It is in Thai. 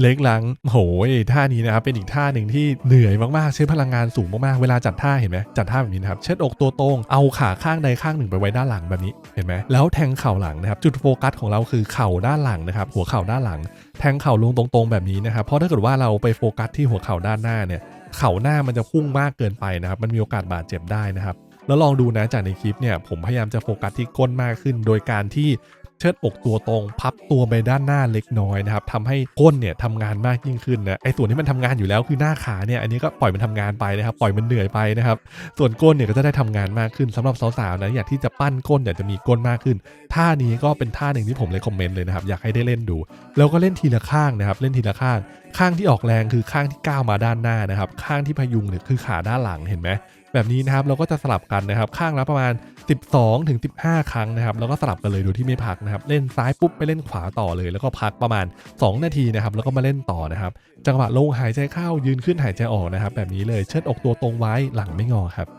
เล็กหลังโหยท่านี้นะครับเป็นอีกท่าหนึ่งที่เหนื่อยมากๆใช้พลังงานสูงมากๆเวลาจัดท่าเห็นไหมจัดท่าแบบนี้นะครับเชิดอกตัวตรงเอาขาข้างใดข้างหนึ่งไปไว้ด้านหลังแบบนี้เห็นไหมแล้วแทงเข่าหลังนะครับจุดโฟกัสของเราคือเข่าด้านหลังนะครับหัวเข่าด้านหลัง แทงเข่าลงตรงๆแบบนี้นะครับเพราะถ้าเกิดว่าเราไปโฟกัสที่หัวเข่าด้านหน้าเนี่ยเข่าหน้ามันจะพุ่งมากเกินไปนะครับมันมีโอกาสบาดเจ็บได้นะครับแล้วลองดูนะจากในคลิปเนี่ยผมพยายามจะโฟกัสที่ก้นมากขึ้น โดยการที่ ชิดอกตัวตรง พับตัวไปด้านหน้าเล็กน้อยนะครับทำให้ก้นเนี่ยทำงานมากยิ่งขึ้นนะไอ้ส่วนที่มันทำงานอยู่แล้วคือหน้าขาเนี่ยอันนี้ก็ปล่อยมันทำงานไปนะครับปล่อยมันเหนื่อยไปนะครับส่วนก้นเนี่ยก็จะได้ทำงานมากขึ้นสำหรับสาวๆนะอยากที่จะปั้นก้นอยากจะมีก้นมากขึ้น ท่านี้ก็เป็นท่าหนึ่งที่ผมเลยคอมเมนต์เลยนะครับอยากให้ได้เล่นดู แล้วก็เล่นทีละข้างนะครับเล่นทีละข้าง ข้างที่ออกแรงคือข้างที่ก้าวมาด้านหน้านะครับข้างที่พยุงเนี่ยคือขาด้านหลังเห็นไหมแบบนี้นะครับเราก็จะสลับกันนะครับข้างละประมาณ 12 ถึง 15 ครั้งนะครับ แล้วก็สลับกันเลยโดยที่ไม่พักนะครับ เล่นซ้ายปุ๊บไปเล่นขวาต่อเลย แล้วก็พักประมาณ 2 นาทีนะครับ แล้วก็มาเล่นต่อนะครับ จังหวะลงหายใจเข้ายืนขึ้นหายใจออกนะครับ แบบนี้เลย เชิดอกตัวตรงไว้หลังไม่งอครับ